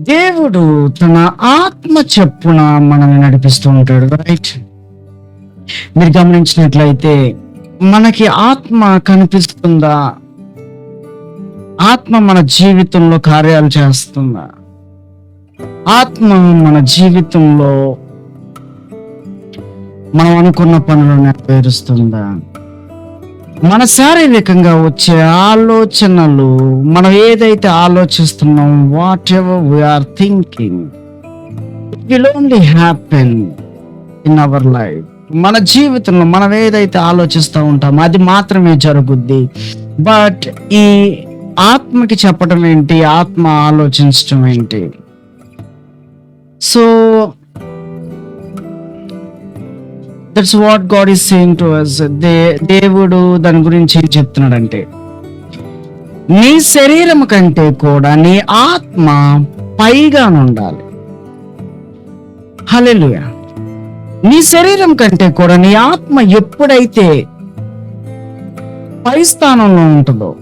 దేవుడు తన ఆత్మ చెప్పున మనల్ని నడిపిస్తూ ఉంటాడు రైట్ మీరు గమనించినట్లయితే మనకి ఆత్మ కనిపిస్తుందా? ఆత్మ మన జీవితంలో కార్యాలు చేస్తుందా? ఆత్మ మన జీవితంలో మనం అనుకున్న పనులు నెరవేరుస్తుందా? మన శారీరకంగా వచ్చే ఆలోచనలు మనం ఏదైతే ఆలోచిస్తున్నాం whatever we are thinking will only happen in our life మన జీవితంలో మనం ఏదైతే ఆలోచిస్తూ ఉంటామో అది మాత్రమే జరుగుద్ది. బట్ ఈ ఆత్మకి చెప్పడం ఏంటి? ఆత్మ ఆలోచించడం ఏంటి? So that's what God is saying to us they దేవుడు దాని గురించి ఏం చెప్తున్నాడంటే నీ శరీరం కంటే కూడా నీ ఆత్మ పైగా ఉండాలి. హలెలుయా నీ శరీరం కంటే కూడా నీ ఆత్మ ఎప్పుడైతే పై స్థానంలో ఉంటుందో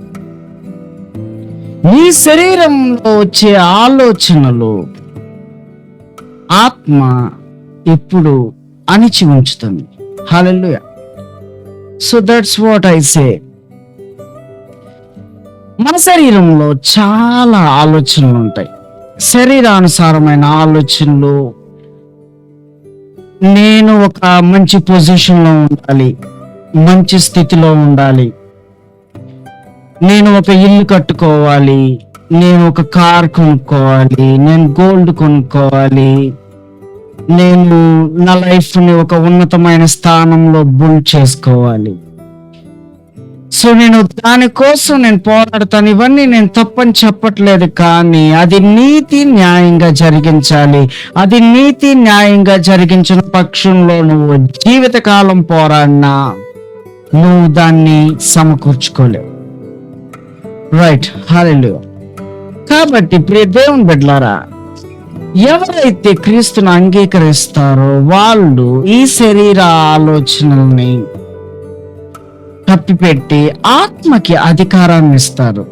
నీ శరీరంలో వచ్చే ఆలోచనలు ఆత్మ ఎప్పుడు అణిచి ఉంచుతుంది. Hallelujah so that's what I say మన శరీరంలో చాలా ఆలోచనలు ఉంటాయి. శరీరానుసారమైన ఆలోచనలు. నేను ఒక మంచి పొజిషన్లో ఉండాలి. మంచి స్థితిలో ఉండాలి. నేను ఒక ఇల్లు కట్టుకోవాలి. నేను ఒక కార్ కొనుక్కోవాలి. నేను గోల్డ్ కొనుక్కోవాలి. నేను నా లైఫ్ని ఒక ఉన్నతమైన స్థానంలో బుల్ చేసుకోవాలి. సో నేను దానికోసం నేను పోరాడతాను. ఇవన్నీ నేను తప్పని చెప్పట్లేదు కానీ అది నీతి న్యాయంగా జరిగించాలి. అది నీతి న్యాయంగా జరిగించిన పక్షంలో నువ్వు జీవితకాలం పోరాడినా నువ్వు దాన్ని సమకూర్చుకోలేవు. రైట్ హాలెలు కాబట్టి ప్రియ దేవుని బిడ్లారా ఎవరైతే క్రీస్తును అంగీకరిస్తారో వాళ్ళు ఈ శరీర ఆలోచనల్ని కప్పిపెట్టి ఆత్మకి అధికారాన్ని ఇస్తారు.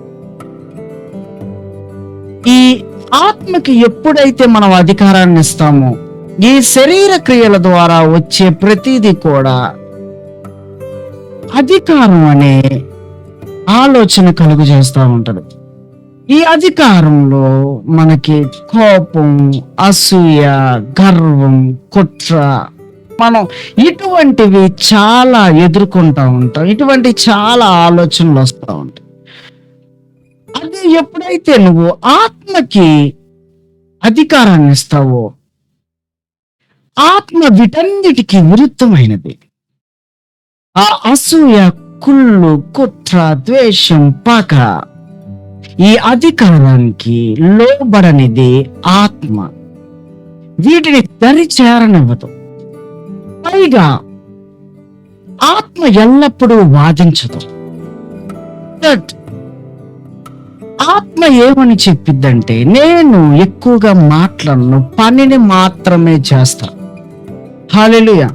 ఈ ఆత్మకి ఎప్పుడైతే మనం అధికారాన్ని ఇస్తామో ఈ శరీర క్రియల ద్వారా వచ్చే ప్రతిదీ కూడా అధికారం అనే ఆలోచన కలుగు చేస్తూ ఉంటుంది. ఈ అధికారంలో మనకి కోపం అసూయ గర్వం కుట్ర మనం ఇటువంటివి చాలా ఎదుర్కొంటా ఉంటాం. ఇటువంటి చాలా ఆలోచనలు వస్తూ ఉంటాయి. అది ఎప్పుడైతే నువ్వు ఆత్మకి అధికారాన్ని ఇస్తావో ఆత్మ వీటన్నిటికీ విరుద్ధమైనది. ఆ అసూయ కుళ్ళు కుట్ర ద్వేషం పగ ఈ అధికారానికి లోబడనిది ఆత్మ. వీటిని దరిచేరనివ్వదు. పైగా ఆత్మ ఎల్లప్పుడూ వాదించదు. ఆత్మ ఏమని చెప్పిద్దంటే నేను ఎక్కువగా మాట్లాడను పనిని మాత్రమే చేస్తా. హాలెలుయ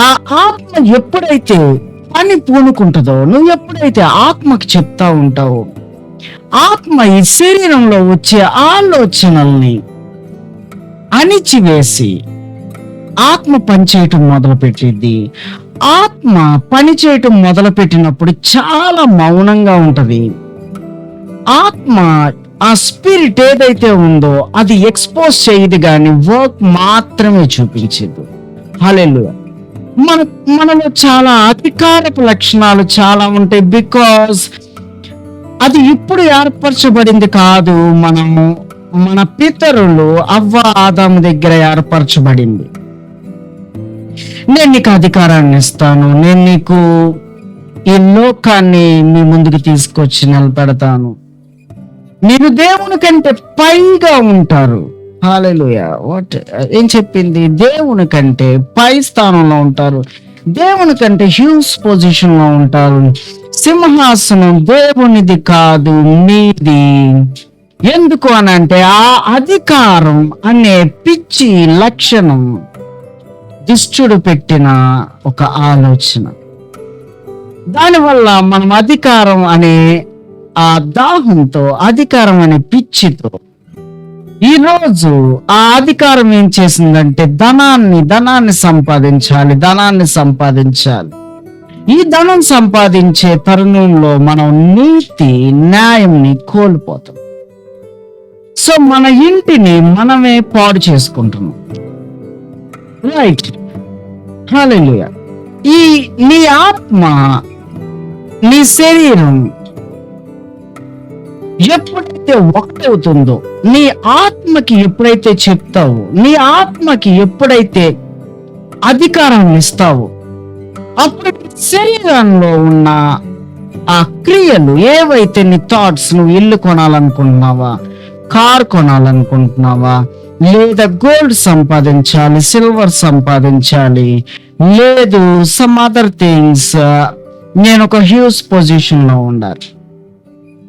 ఆ ఆత్మ ఎప్పుడైతే పని పూనుకుంటుందో నువ్వు ఎప్పుడైతే ఆత్మకు చెప్తా ఉంటావో ఆత్మ ఈ శరీరంలో వచ్చే ఆలోచనల్ని అణిచివేసి ఆత్మ పనిచేయటం మొదలుపెట్టింది ఆత్మ పనిచేయటం మొదలుపెట్టినప్పుడు చాలా మౌనంగా ఉంటది. ఆత్మ ఆ స్పిరిట్ ఏదైతే ఉందో అది ఎక్స్పోజ్ చేయదు కానీ వర్క్ మాత్రమే చూపించదు. హలెలు మన మనలో చాలా అధికారపు లక్షణాలు చాలా ఉంటాయి. బికాస్ అది ఇప్పుడు ఏర్పరచబడింది కాదు మనము. మన పితరులు అవ్వ ఆదాము దగ్గర ఏర్పరచబడింది. నేను నీకు అధికారాన్ని ఇస్తాను. నేను నీకు ఈ లోకాన్ని మీ ముందుకు తీసుకొచ్చి నిలబెడతాను. మీరు దేవుని కంటే పైగా ఉంటారు. హాలెలుయా వాట్ ఏం చెప్పింది? దేవుని కంటే పై స్థానంలో ఉంటారు. దేవుని కంటే హ్యూస్ పొజిషన్లో ఉంటారు. సింహాసనం దేవునిది కాదు మీది. ఎందుకు అనంటే ఆ అధికారం అనే పిచ్చి లక్షణం దుష్టుడు పెట్టిన ఒక ఆలోచన. దానివల్ల మనం అధికారం అనే ఆ దాహంతో అధికారం అనే పిచ్చితో ఈ రోజు ఆ అధికారం ఏం చేసిందంటే ధనాన్ని ధనాన్ని సంపాదించాలి ధనాన్ని సంపాదించాలి. ఈ ధనం సంపాదించే తరుణంలో మనం నీతి న్యాయంని కోల్పోతాం. సో మన ఇంటిని మనమే పాడు చేసుకుంటున్నాం. రైట్ హల్లెలూయా ఈ నీ ఆత్మ నీ శరీరం ఎప్పుడైతే ఒకటవుతుందో నీ ఆత్మకి ఎప్పుడైతే చెప్తావో నీ ఆత్మకి ఎప్పుడైతే అధికారాన్ని ఇస్తావో అప్పుడు శరీరంలో ఉన్న ఆ క్రియలు ఏవైతే నీ థాట్స్ నువ్వు ఇల్లు కొనాలనుకుంటున్నావా కార్ కొనాలనుకుంటున్నావా లేదా గోల్డ్ సంపాదించాలి సిల్వర్ సంపాదించాలి లేదు సమ్ అదర్ థింగ్స్ నేను ఒక హ్యూజ్ పొజిషన్లో ఉండాలి.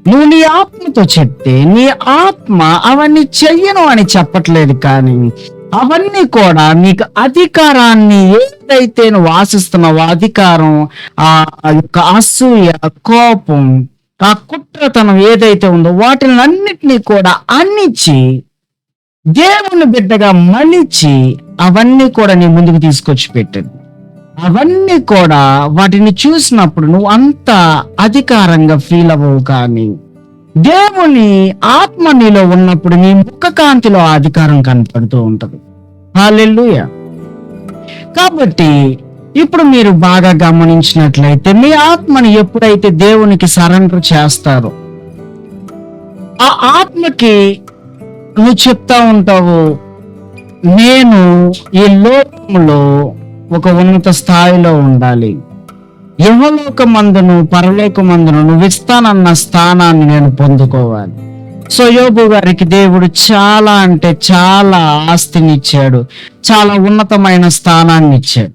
నువ్వు నీ ఆత్మతో చెప్తే నీ ఆత్మ అవన్నీ చెయ్యను అని చెప్పట్లేదు కానీ అవన్నీ కూడా నీకు అధికారాన్ని ఏదైతే నువ్వు ఆశిస్తున్నావో అధికారం ఆ యొక్క అసూయ కోపం ఆ కుట్రతనం ఏదైతే ఉందో వాటిని అన్నిటినీ కూడా అన్నిచ్చి దేవుని బిడ్డగా మలిచి అవన్నీ కూడా నీ ముందుకు తీసుకొచ్చి పెట్టింది. అవన్నీ కూడా వాటిని చూసినప్పుడు నువ్వు అంత అధికారంగా ఫీల్ అవ్వవు కానీ దేవుని ఆత్మ నీలో ఉన్నప్పుడు నీ ముఖ కాంతిలో అధికారం కనపడుతూ ఉంటుంది. హాలెల్లుయ. కాబట్టి ఇప్పుడు మీరు బాగా గమనించినట్లయితే మీ ఆత్మని ఎప్పుడైతే దేవునికి సరెండర్ చేస్తారో ఆ ఆత్మకి నువ్వు చెప్తా ఉంటావు నేను ఈ లోకంలో ఒక ఉన్నత స్థాయిలో ఉండాలి. యహలోకమందును మందును పరలోక మందును నువ్వు ఇస్తానన్న స్థానాన్ని నేను పొందుకోవాలి. సో యోబు గారికి దేవుడు చాలా అంటే చాలా ఆస్తిని ఇచ్చాడు చాలా ఉన్నతమైన స్థానాన్ని ఇచ్చాడు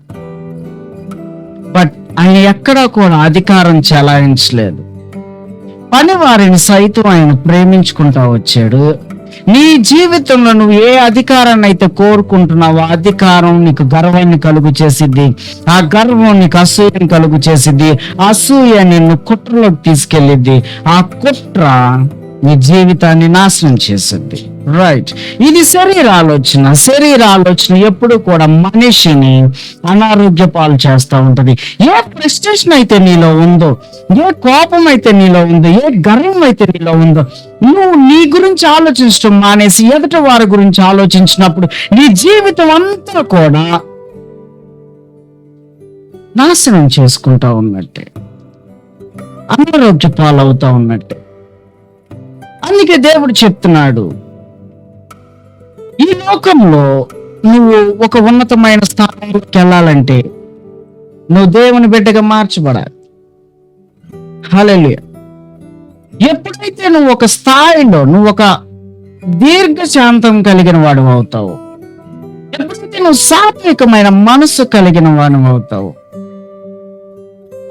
బట్ ఆయన ఎక్కడా కూడా అధికారం చెలాయించలేదు. పని వారిని సైతం ఆయన ప్రేమించుకుంటా వచ్చాడు. నీ జీవితంలో నువ్వు ఏ అధికారాన్ని అయితే కోరుకుంటున్నావో అధికారం నీకు గర్వాన్ని కలుగు చేసిద్ది. ఆ గర్వం నీకు అసూయని కలుగు చేసిద్ది. ఆ అసూయ నిన్ను కుట్రలోకి తీసుకెళ్ళిద్ది. ఆ కుట్ర నీ జీవితాన్ని నాశనం చేసింది రైట్ ఇది శరీర ఆలోచన. శరీర ఆలోచన ఎప్పుడు కూడా మనిషిని అనారోగ్య పాలు చేస్తూ ఉంటది. ఏ ఫ్రస్ట్రేషన్ అయితే నీలో ఉందో ఏ కోపం అయితే నీలో ఉందో ఏ గర్వం అయితే నీలో ఉందో నువ్వు నీ గురించి ఆలోచించడం మానేసి ఎదుటి వారి గురించి ఆలోచించినప్పుడు నీ జీవితం అంతా కూడా నాశనం చేసుకుంటా ఉన్నట్టే. అనారోగ్య పాలవుతా ఉన్నట్టే. అందుకే దేవుడు చెప్తున్నాడు ఈ లోకంలో నువ్వు ఒక ఉన్నతమైన స్థానంలోకి వెళ్ళాలంటే నువ్వు దేవుని బిడ్డగా మార్చబడాలి. హల్లెలూయ. ఎప్పుడైతే నువ్వు ఒక స్థాయిలో నువ్వు ఒక దీర్ఘశాంతం కలిగిన వాడు అవుతావు ఎప్పుడైతే నువ్వు సాత్వికమైన మనసు కలిగిన వాడు అవుతావు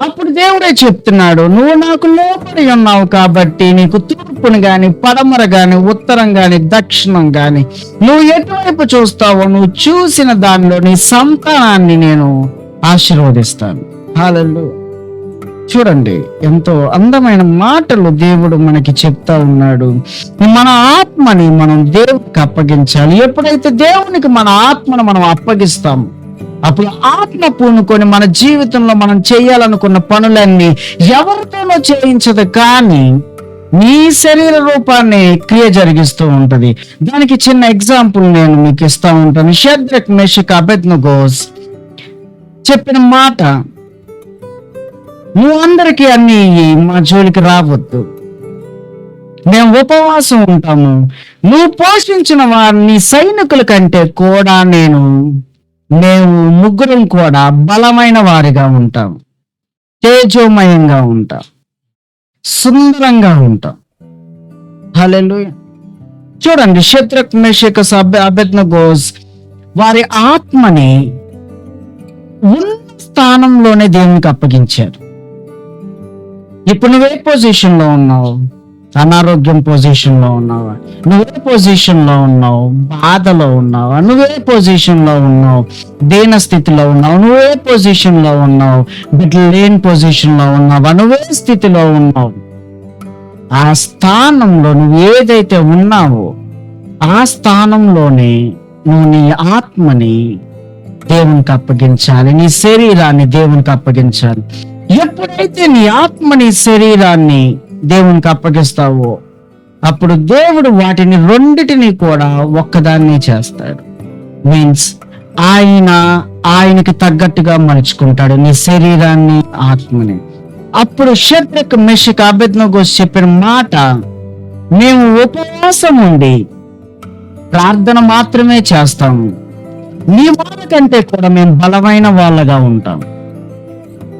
అప్పుడు దేవుడే చెప్తున్నాడు నువ్వు నాకు లోపడి ఉన్నావు కాబట్టి నీకు తూర్పును గాని పడమర గాని ఉత్తరం గాని దక్షిణం గాని నువ్వు ఎటువైపు చూస్తావో నువ్వు చూసిన దానిలో నీ సంతానాన్ని నేను ఆశీర్వదిస్తాను. హాలల్లో. చూడండి ఎంతో అందమైన మాటలు దేవుడు మనకి చెప్తా ఉన్నాడు. మన ఆత్మని మనం దేవునికి అప్పగించాలి. ఎప్పుడైతే దేవునికి మన ఆత్మను మనం అప్పగిస్తాం అప్పుడు ఆత్మ పూనుకొని మన జీవితంలో మనం చేయాలనుకున్న పనులన్నీ ఎవరితోనో చేయించదు కానీ నీ శరీర రూపాన్ని క్రియ జరిగిస్తూ ఉంటది. దానికి చిన్న ఎగ్జాంపుల్ నేను మీకు ఇస్తా ఉంటాను. షద్రక్ మెషిక్ అబెద్నగోస్ చెప్పిన మాట నువ్వు అందరికీ అన్ని మా జోలికి రావద్దు. మేము ఉపవాసం ఉంటాము. నువ్వు పోషించిన వారిని సైనికుల కంటే కూడా నేను మేము ముగ్గురం కూడా బలమైన వారిగా ఉంటాం. తేజోమయంగా ఉంటాం. సుందరంగా ఉంటాం. హల్లెలూయ. చూడండి శత్రుక్ మేషక సభ్య అభ్యర్థన గోస్ వారి ఆత్మని ఉన్న స్థానంలోనే దేవునికి అప్పగించారు. ఇప్పుడు నువ్వే పొజిషన్లో ఉన్నావు? అనారోగ్యం పొజిషన్లో ఉన్నావా? నువ్వే పొజిషన్లో ఉన్నావు బాధలో ఉన్నావా? నువ్వే పొజిషన్లో ఉన్నావు దీన స్థితిలో ఉన్నావు నువ్వే పొజిషన్లో ఉన్నావు బిడ్డ లేని పొజిషన్లో ఉన్నావా? నువ్వే స్థితిలో ఉన్నావు. ఆ స్థానంలో నువ్వు ఏదైతే ఉన్నావో ఆ స్థానంలోనే నువ్వు నీ ఆత్మని దేవునికి అప్పగించాలి నీ శరీరాన్ని దేవునికి అప్పగించాలి. ఎప్పుడైతే నీ ఆత్మ నీ శరీరాన్ని దేవునికి అప్పగిస్తావో అప్పుడు దేవుడు వాటిని రెండిటిని కూడా ఒక్కదాన్ని చేస్తాడు. మీన్స్ ఆయన ఆయనకి తగ్గట్టుగా మలుచుకుంటాడు నీ శరీరాన్ని ఆత్మని. అప్పుడు షట్రక్ మెషిక్ అభెజ్ఞగోస్ చెప్పిన మాట మేము ఉపవాసం ఉండి ప్రార్థన మాత్రమే చేస్తాము. నీ వాళ్ళ కంటే కూడా మేము బలమైన వాళ్ళగా ఉంటాం.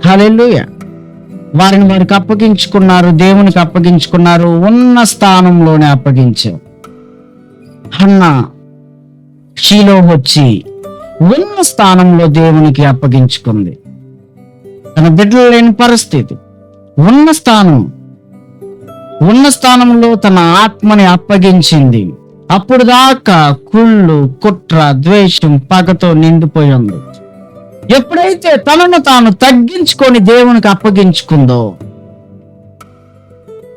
హల్లెలూయ వారిని వారికి అప్పగించుకున్నారు దేవునికి అప్పగించుకున్నారు ఉన్న స్థానంలోనే అప్పగించారు. హన్న షీలో వచ్చి ఉన్న స్థానంలో దేవునికి అప్పగించుకుంది. తన బిడ్డలు లేని పరిస్థితి. ఉన్న స్థానం ఉన్న స్థానంలో తన ఆత్మని అప్పగించింది. అప్పుడు దాకా కుళ్ళు కుట్ర ద్వేషం పగతో నిండిపోయి ఉంది. ఎప్పుడైతే తనను తాను తగ్గించుకొని దేవునికి అప్పగించుకుందో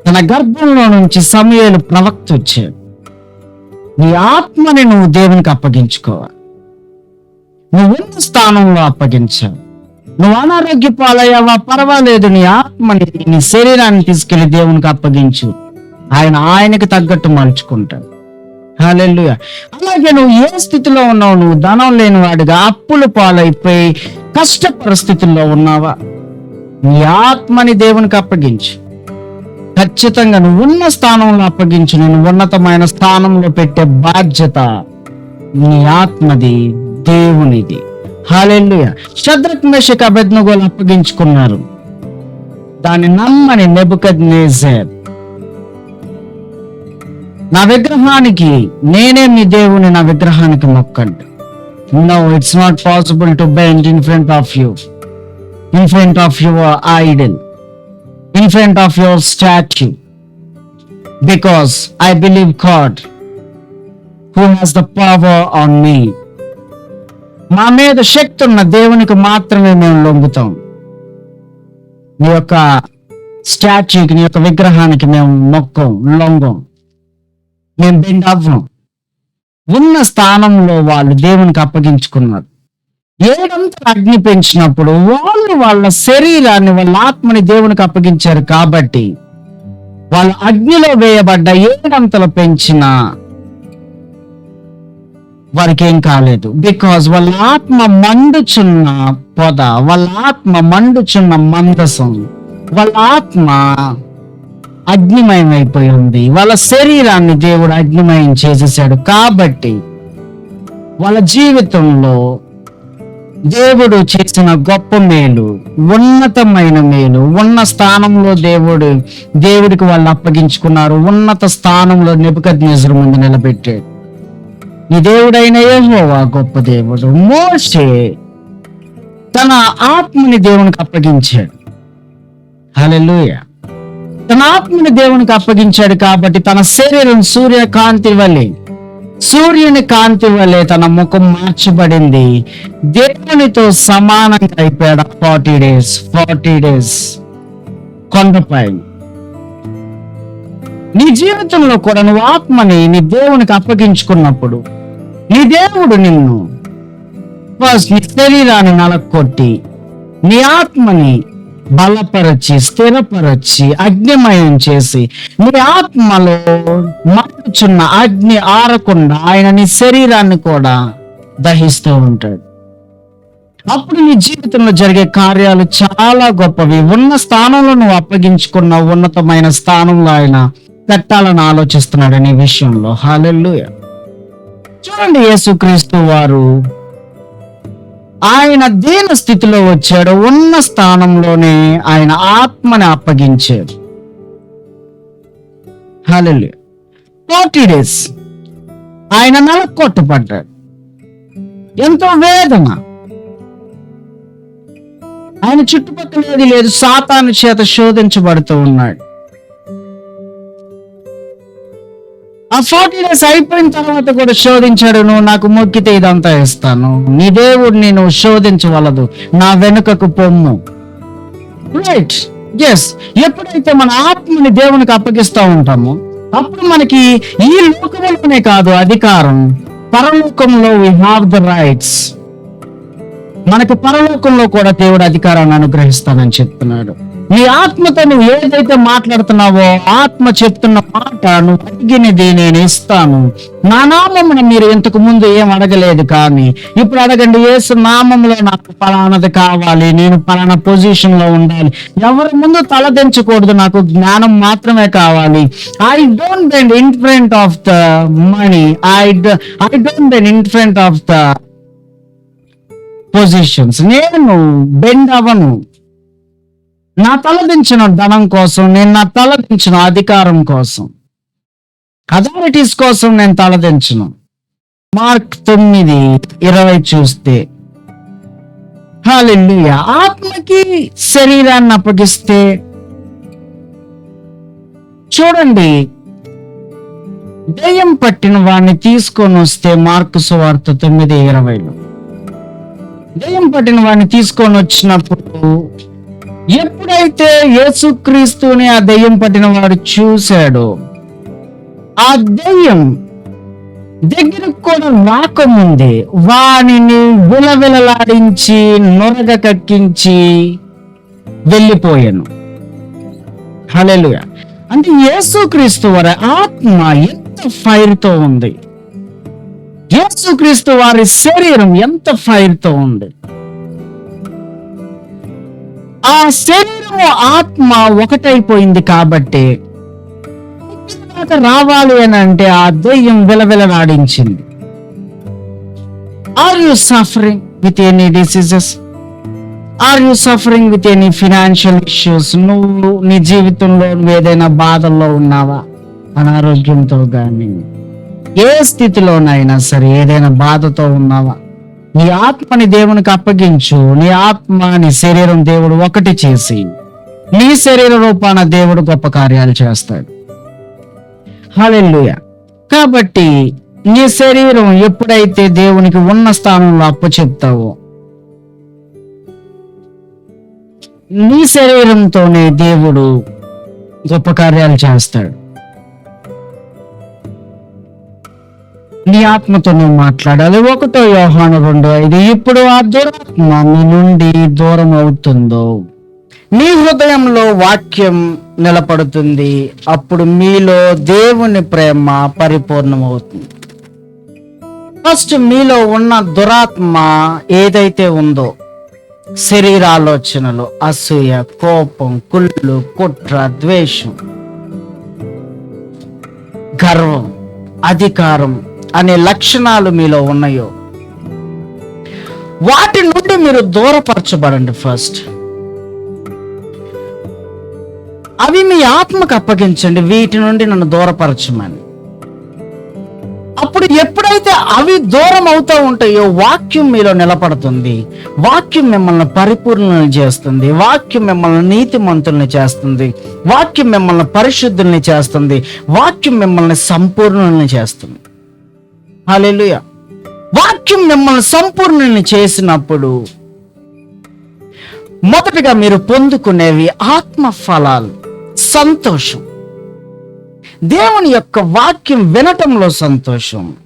తన గర్భంలో నుంచి సమయాలు ప్రవక్త వచ్చాడు నీ ఆత్మని నువ్వు దేవునికి అప్పగించుకోవాలి. నువ్వు ఉన్న స్థానంలో అప్పగించావు. నువ్వు అనారోగ్య పాలయ్యావా? పర్వాలేదు. నీ ఆత్మని నీ శరీరాన్ని తీసుకెళ్ళి దేవునికి అప్పగించు. ఆయన ఆయనకి తగ్గట్టు మలుచుకుంటాడు. హాలెల్లుయ. అలాగే నువ్వు ఏ స్థితిలో ఉన్నావు? నువ్వు ధనం లేని వాడిగా అప్పులు పాలైపోయి కష్ట పరిస్థితుల్లో ఉన్నావా? నీ ఆత్మని దేవునికి అప్పగించు. ఖచ్చితంగా నువ్వు ఉన్న స్థానంలో అప్పగించు నేను ఉన్నతమైన స్థానంలో పెట్టే బాధ్యత నీ ఆత్మది దేవునిది. హాలెల్లుయ. శద్రక్ మేషక్ అభెజ్ఞగోలు అప్పగించుకున్నారు. దాన్ని నమ్మని నెబుకద్ నేజర్ నా విగ్రహానికి నేనే మీ దేవుని నా విగ్రహానికి మొక్కండి. No it's not possible to bend in front of you in front of your idol in front of your statue because I believe God who has the power on me మా మీద శక్తి ఉన్న దేవునికి మాత్రమే మేము లొంగుతాం. నీ యొక్క స్టాచ్యూకి నీ యొక్క విగ్రహానికి మేము మొక్కం లొంగం. మేము బెండ్ అవ్వం ఉన్న స్థానంలో వాళ్ళు దేవునికి అప్పగించుకున్నారు. ఏడంతా అగ్ని పెంచినప్పుడు వాళ్ళు వాళ్ళ శరీరాన్ని వాళ్ళ ఆత్మని దేవునికి అప్పగించారు కాబట్టి వాళ్ళ అగ్నిలో వేయబడ్డ ఏడంతలు పెంచిన వారికి ఏం కాలేదు. బికాజ్ వాళ్ళ ఆత్మ మండుచున్న పొద వాళ్ళ ఆత్మ మండుచున్న మందసం వాళ్ళ ఆత్మ అగ్నిమయం అయిపోయి ఉంది వాళ్ళ శరీరాన్ని దేవుడు అగ్నిమయం చేసేసాడు. కాబట్టి వాళ్ళ జీవితంలో దేవుడు చేసిన గొప్ప మేలు ఉన్నతమైన మేలు ఉన్న స్థానంలో దేవుడు దేవుడికి వాళ్ళు అప్పగించుకున్నారు. ఉన్నత స్థానంలో నిపుకజ్ఞేశ్వరం ముందు నిలబెట్టాడు. నీ దేవుడైన ఏహోవా గొప్ప దేవుడు. మోసే తన ఆత్మని దేవునికి అప్పగించాడు. హలో తన ఆత్మని దేవునికి అప్పగించాడు కాబట్టి తన శరీరం సూర్యకాంతి వలె సూర్యుని కాంతి వల్లే తన ముఖం మార్చబడింది. దేవునితో సమానంగా అయిపోయాడు ఫార్టీ డేస్ ఫార్టీ డేస్. కొండపై నీ జీవితంలో కూడా నువ్వు ఆత్మని నీ దేవునికి అప్పగించుకున్నప్పుడు నీ దేవుడు నిన్ను ఫస్ట్ నీ శరీరాన్ని నలకొట్టి నీ ఆత్మని బలపరచి స్థిరపరచి అగ్నిమయం చేసి నీ ఆత్మలో మండుచున్న అగ్ని ఆరకుండా ఆయన నీ శరీరాన్ని కూడా దహిస్తూ ఉంటాడు. అప్పుడు నీ జీవితంలో జరిగే కార్యాలు చాలా గొప్పవి. ఉన్న స్థానంలో నువ్వు అప్పగించుకున్న ఉన్నతమైన స్థానంలో ఆయన పెట్టాలని ఆలోచిస్తున్నాడు అనే విషయంలో. హాలెల్లుయ. చూడండి యేసుక్రీస్తు వారు ఆయన దీన స్థితిలో వచ్చాడు. ఉన్న స్థానంలోనే ఆయన ఆత్మని అప్పగించాడు. హలో ఫార్టీ డేస్ ఆయన నలకొట్టబడ్డాడు ఎంతో వేదన. ఆయన చుట్టుపక్కల ఏది లేదు. సాతాను చేత శోధించబడుతూ ఉన్నాడు. ఆ ఫార్టీ డేస్ అయిపోయిన తర్వాత కూడా శోధించాడు నువ్వు నాకు మొక్కితే ఇదంతా ఇస్తాను నీ దేవుడిని నువ్వు శోధించవలదు. నా వెనుకకు పొమ్ము. రైట్ ఎస్ ఎప్పుడైతే మన ఆత్మని దేవునికి అప్పగిస్తూ ఉంటామో అప్పుడు మనకి ఈ లోకంలోనే కాదు అధికారం. పరలోకంలో వి హావ్ ద రైట్స్ మనకు పరలోకంలో కూడా దేవుడు అధికారాన్ని అనుగ్రహిస్తానని చెప్తున్నాడు. నీ ఆత్మతో నువ్వు ఏదైతే మాట్లాడుతున్నావో ఆత్మ చెప్తున్న మాట నువ్వు అడిగినది నేను ఇస్తాను. నా నామమున మీరు ఇంతకు ముందు ఏం అడగలేదు కానీ ఇప్పుడు అడగండి ఏసు నామంలో నాకు పలానది కావాలి నేను పలానా పొజిషన్లో ఉండాలి. ఎవరి ముందు తలదించకూడదు నాకు జ్ఞానం మాత్రమే కావాలి. I don't bend in front of the money I I don't bend in front of the positions నేను బెండ్ అవను నా తలదించిన ధనం కోసం నేను నా తలదించిన అధికారం కోసం. అథారిటీస్ కోసం నేను తలదించను మార్క్ తొమ్మిది ఇరవై చూస్తే. హాలెల్లుయా ఆత్మకి శరీరాన్ని అప్పగిస్తే. చూడండి. దయ్యం పట్టిన వాడిని తీసుకొని వస్తే మార్కు సువార్త తొమ్మిది ఇరవైలో. దయ్యం పట్టిన వాడిని తీసుకొని వచ్చినప్పుడు ఎప్పుడైతే యేసుక్రీస్తుని ఆ దెయ్యం పట్టిన వాడు చూశాడో ఆ దెయ్యం దగ్గరకు కూడా రాకముందే వానిని విలవిలలాడించి నొరగ కక్కించి వెళ్ళిపోయాను. హలెలుగా అంటే యేసుక్రీస్తు వారి ఆత్మ ఎంత ఫైర్తో ఉంది. యేసుక్రీస్తు వారి శరీరం ఎంత ఫైర్తో ఉంది. ఆ శరీరము ఆత్మ ఒకటైపోయింది కాబట్టి రావాలి అని అంటే ఆ దెయ్యం విలవిలలాడించింది are you suffering with any diseases are you suffering with any financial issues నువ్వు నీ జీవితంలో నువ్వు ఏదైనా బాధల్లో ఉన్నావా? అనారోగ్యంతో కానీ ఏ స్థితిలోనైనా సరే ఏదైనా బాధతో ఉన్నావా? నీ ఆత్మని దేవునికి అప్పగించు. నీ ఆత్మ నీ శరీరం దేవుడు ఒకటి చేసి నీ శరీర రూపాన దేవుడు గొప్ప కార్యాలు చేస్తాడు. హల్లెలూయా. కాబట్టి నీ శరీరం ఎప్పుడైతే దేవునికి ఉన్న స్థానంలో అప్పు చెప్తావో నీ శరీరంతోనే దేవుడు గొప్ప కార్యాలు చేస్తాడు. నీ ఆత్మతో నువ్వు మాట్లాడాలి. ఒకటో యోహాను రెండు ఐదు. ఇప్పుడు ఆ దురాత్మ మీ నుండి దూరం అవుతుందో మీ హృదయంలో వాక్యం నిలబడుతుంది. అప్పుడు మీలో దేవుని ప్రేమ పరిపూర్ణమవుతుంది. ఫస్ట్ మీలో ఉన్న దురాత్మ ఏదైతే ఉందో శరీరాలోచనలు అసూయ కోపం కుళ్ళు కుట్ర ద్వేషం గర్వం అధికారం అనే లక్షణాలు మీలో ఉన్నాయో? వాటి నుండి మీరు దూరపరచబడండి ఫస్ట్. అవి మీ ఆత్మకు అప్పగించండి వీటి నుండి నన్ను దూరపరచమని. అప్పుడు ఎప్పుడైతే అవి దూరం అవుతూ ఉంటాయో వాక్యం మీలో నిలబడుతుంది. వాక్యం మిమ్మల్ని పరిపూర్ణని చేస్తుంది. వాక్యం మిమ్మల్ని నీతిమంతుల్ని చేస్తుంది. వాక్యం మిమ్మల్ని పరిశుద్ధుల్ని చేస్తుంది. వాక్యం మిమ్మల్ని సంపూర్ణుల్ని చేస్తుంది. హల్లెలూయా. వాక్యం మిమ్మల్ని సంపూర్ణ చేసినప్పుడు మొదటగా మీరు పొందుకునేవి ఆత్మ ఫలాలు సంతోషం. దేవుని యొక్క వాక్యం వినటంలో సంతోషం.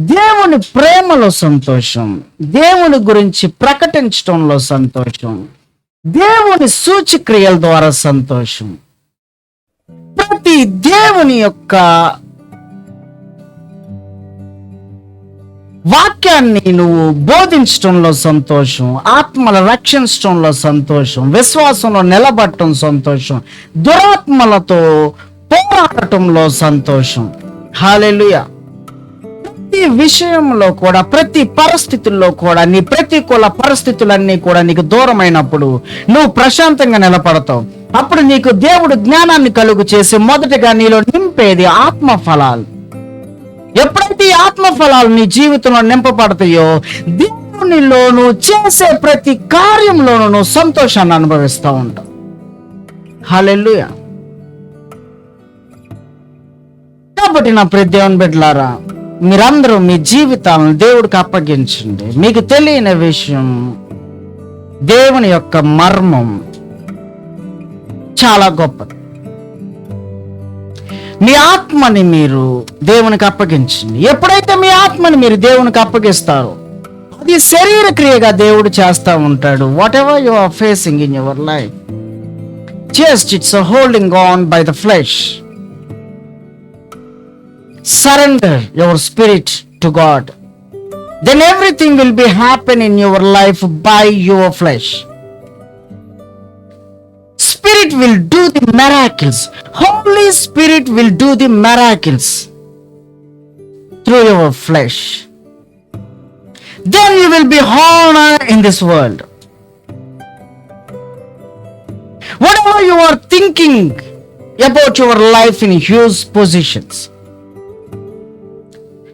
దేవుని ప్రేమలో సంతోషం. దేవుని గురించి ప్రకటించటంలో సంతోషం. దేవుని సూచక్రియల ద్వారా సంతోషం. ప్రతి దేవుని యొక్క వాక్యాన్ని నువ్వు బోధించటంలో సంతోషం ఆత్మల రక్షించటంలో సంతోషం విశ్వాసంలో నిలబడటం సంతోషం దురాత్మలతో పోరాడటంలో సంతోషం. హాలెలుయ ప్రతి విషయంలో కూడా ప్రతి పరిస్థితుల్లో కూడా నీ ప్రతికూల పరిస్థితులన్నీ కూడా నీకు దూరమైనప్పుడు నువ్వు ప్రశాంతంగా నిలబడతావు. అప్పుడు నీకు దేవుడు జ్ఞానాన్ని కలుగు చేసి మొదటగా నీలో నింపేది ఆత్మ ఫలాలు ఎప్పుడైతే ఈ ఆత్మ ఫలాలు నీ జీవితంలో నింపబడతాయో దేవునిలోను చేసే ప్రతి కార్యంలోనూ నువ్వు సంతోషాన్ని అనుభవిస్తూ ఉంటావు. హాలెల్లుయ. కాబట్టి నా ప్రతి దేవుని బిడ్డలారా మీరందరూ మీ జీవితాలను దేవుడికి అప్పగించండి. మీకు తెలియని విషయం దేవుని యొక్క మర్మం చాలా గొప్పది. మీ ఆత్మని మీరు దేవునికి అప్పగించండి. ఎప్పుడైతే మీ ఆత్మని మీరు దేవునికి అప్పగిస్తారో అది శరీర క్రియగా దేవుడు చేస్తూ ఉంటాడు. Whatever you are facing in your life just it's holding on by the flesh surrender your spirit to God then everything will be happen in your life by your flesh spirit will do the miracles. Holy spirit will do the miracles through your flesh. Then you will be honored in this world. Whatever you are thinking about your life in huge positions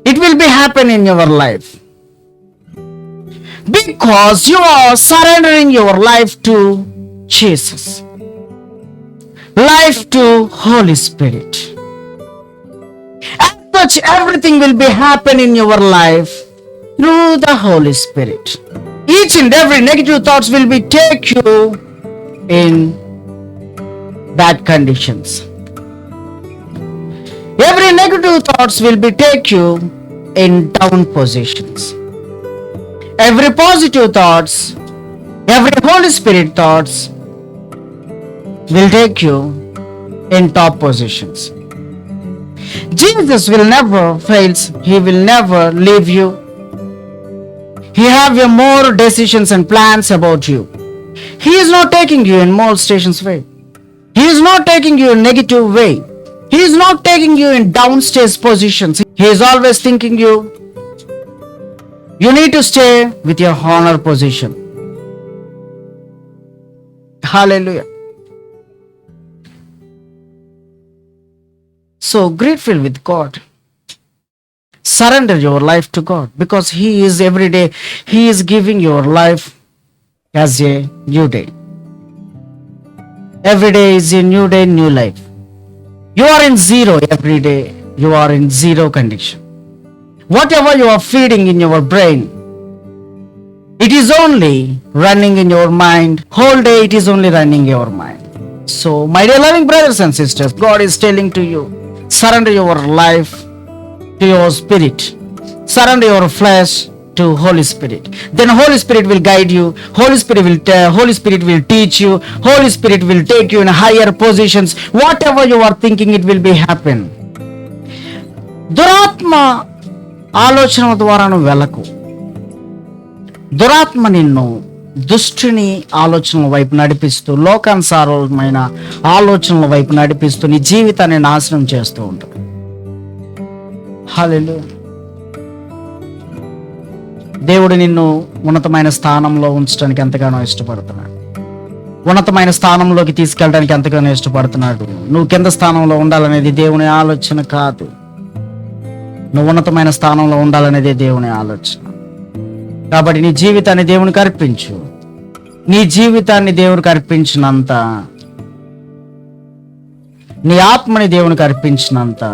it will be happen in your life. Because you are surrendering your life to Jesus, life to Holy Spirit. As such, everything will be happen in your life through the Holy Spirit. Each and every negative thoughts will be take you in bad conditions. Every negative thoughts will be take you in down positions every positive thoughts every holy spirit thoughts will take you in top positions. Jesus will never fails. He will never leave you. He have your more decisions and plans about you. He is not taking you in molestations way. He is not taking you in negative way. He is not taking you in downstairs positions. He is always thinking you you need to stay with your honor position. Hallelujah. So grateful with God. Surrender your life to God because He is every day, He is giving your life as a new day. Every day is a new day, new life. You are in zero every day, you are in zero condition whatever you are feeding in your brain it is only running in your mind whole day it is only running your mind so my dear loving brothers and sisters god is telling to you surrender your life to your spirit surrender your flesh to holy spirit then holy spirit will guide you holy spirit will tell holy spirit will teach you holy spirit will take you in higher positions whatever you are thinking it will be happen దురాత్మ ఆలోచన ద్వారా నువ్వు వెళ్ళకు దురాత్మ నిన్ను దుష్టుని ఆలోచనల వైపు నడిపిస్తూ లోకానుసారమైన ఆలోచనల వైపు నడిపిస్తూ నీ జీవితాన్ని నాశనం చేస్తూ ఉంటాడు హల్లెలూయా. దేవుడు నిన్ను ఉన్నతమైన స్థానంలో ఉంచడానికి ఎంతగానో ఇష్టపడుతున్నాడు. ఉన్నతమైన స్థానంలోకి తీసుకెళ్ళడానికి ఎంతగానో ఇష్టపడుతున్నాడు. నువ్వు కింద స్థానంలో ఉండాలనేది దేవుని ఆలోచన కాదు. నువ్వు ఉన్నతమైన స్థానంలో ఉండాలనేది దేవుని ఆలోచన. కాబట్టి నీ జీవితాన్ని దేవునికి అర్పించు. నీ జీవితాన్ని దేవునికి అర్పించినంత నీ ఆత్మని దేవునికి అర్పించినంత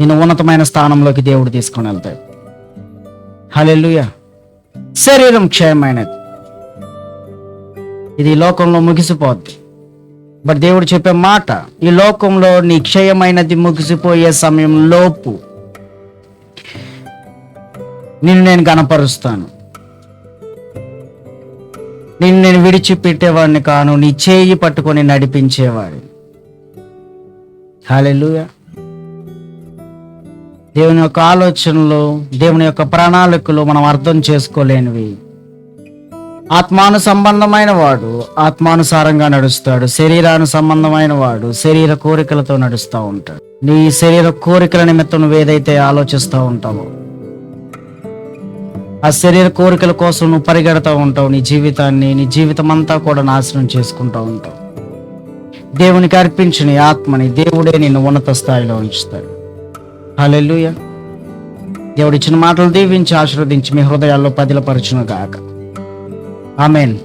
నేను ఉన్నతమైన స్థానంలోకి దేవుడు తీసుకొని వెళ్తాడు. హలెలుయ శరీరం క్షయమైనది. ఇది ఈ లోకంలో ముగిసిపోద్ది. బట్ దేవుడు చెప్పే మాట ఈ లోకంలో నీ క్షయమైనది ముగిసిపోయే సమయం లోపు నిన్ను నేను గణపరుస్తాను నిన్ను నేను విడిచిపెట్టేవాడిని కాను నీ చేయి పట్టుకొని నడిపించేవాడిని. హాలెలుయా దేవుని యొక్క ఆలోచనలు దేవుని యొక్క ప్రణాళికలు మనం అర్థం చేసుకోలేనివి. ఆత్మాను సంబంధమైన వాడు ఆత్మానుసారంగా నడుస్తాడు. శరీరాను సంబంధమైన వాడు శరీర కోరికలతో నడుస్తూ ఉంటాడు. నీ శరీర కోరికల నిమిత్తం నువ్వు ఏదైతే ఆలోచిస్తూ ఉంటావో ఆ శరీర కోరికల కోసం నువ్వు పరిగెడతా ఉంటావు. నీ జీవితాన్ని నీ జీవితం అంతా కూడా నాశనం చేసుకుంటూ ఉంటావు. దేవునికి అర్పించిన ఆత్మని దేవుడే నిన్ను ఉన్నత స్థాయిలో ఉంచుతాడు. హల్లెలూయా. దేవుడిచ్చిన మాటలు దీవించి ఆశీర్వదించి మీ హృదయాల్లో పదిలపరచును గాక ఆమెన్.